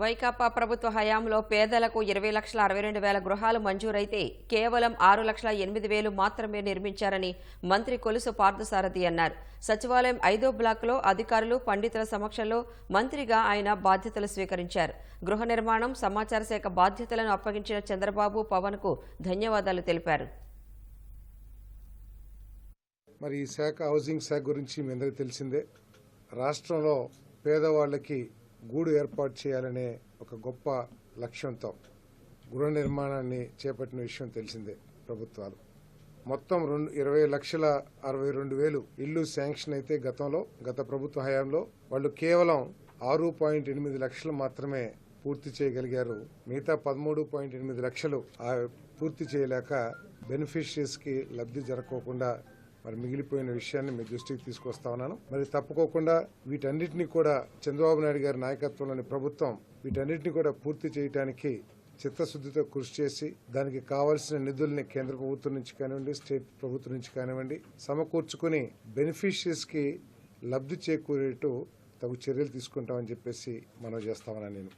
వైకాపా ప్రభుత్వ హయాంలో పేదలకు ఇరవై లక్షల అరవై రెండు వేల గృహాలు మంజూరైతే కేవలం ఆరు లక్షల ఎనిమిది వేలు మాత్రమే నిర్మించారని మంత్రి కొలుసు పార్థసారథి అన్నారు. సచివాలయం ఐదో బ్లాక్లో అధికారులు పండితుల సమక్షంలో మంత్రిగా ఆయన బాధ్యతలు స్వీకరించారు. గృహ నిర్మాణం సమాచార శాఖ బాధ్యతలను అప్పగించిన చంద్రబాబు పవన్కు ధన్యవాదాలు తెలిపారు. మరి ఈ శాఖ హౌసింగ్ శాఖ గురించి మీ అందరికీ తెలిసిందే. రాష్ట్రంలో పేదవాళ్ళకి గూడు ఏర్పాటు చేయాలనే ఒక గొప్ప లక్ష్యంతో గృహ నిర్మాణాన్ని చేపట్టిన విషయం తెలిసిందే ప్రభుత్వాలు. మొత్తం రెండు ఇరవై లక్షల అరవై రెండు వేలు ఇల్లు శాంక్షన్ అయితే గతంలో గత ప్రభుత్వ హయాంలో వాళ్ళు కేవలం ఆరు పాయింట్ ఎనిమిది లక్షలు మాత్రమే పూర్తి చేయగలిగారు. మిగతా పదమూడు పాయింట్ ఎనిమిది లక్షలు ఆ పూర్తి చేయలేక బెనిఫిషరీస్కి లబ్ధి జరగకోకుండా మరి మిగిలిపోయిన విషయాన్ని మీ దృష్టికి తీసుకొస్తా ఉన్నాను. మరి తప్పుకోకుండా వీటన్నిటిని కూడా చంద్రబాబు నాయుడు గారి నాయకత్వంలోని ప్రభుత్వం వీటన్నిటిని కూడా పూర్తి చేయడానికి చిత్తశుద్ధితో కృషి చేసి దానికి కావాల్సిన నిధుల్ని కేంద్ర ప్రభుత్వం నుంచి కానివ్వండి స్టేట్ ప్రభుత్వం నుంచి కానివ్వండి సమకూర్చుకుని బెనిఫిషియర్స్కి లబ్ధి చేకూరేట్టు తగు చర్యలు తీసుకుంటామని చెప్పేసి మనం చేస్తామని నేను.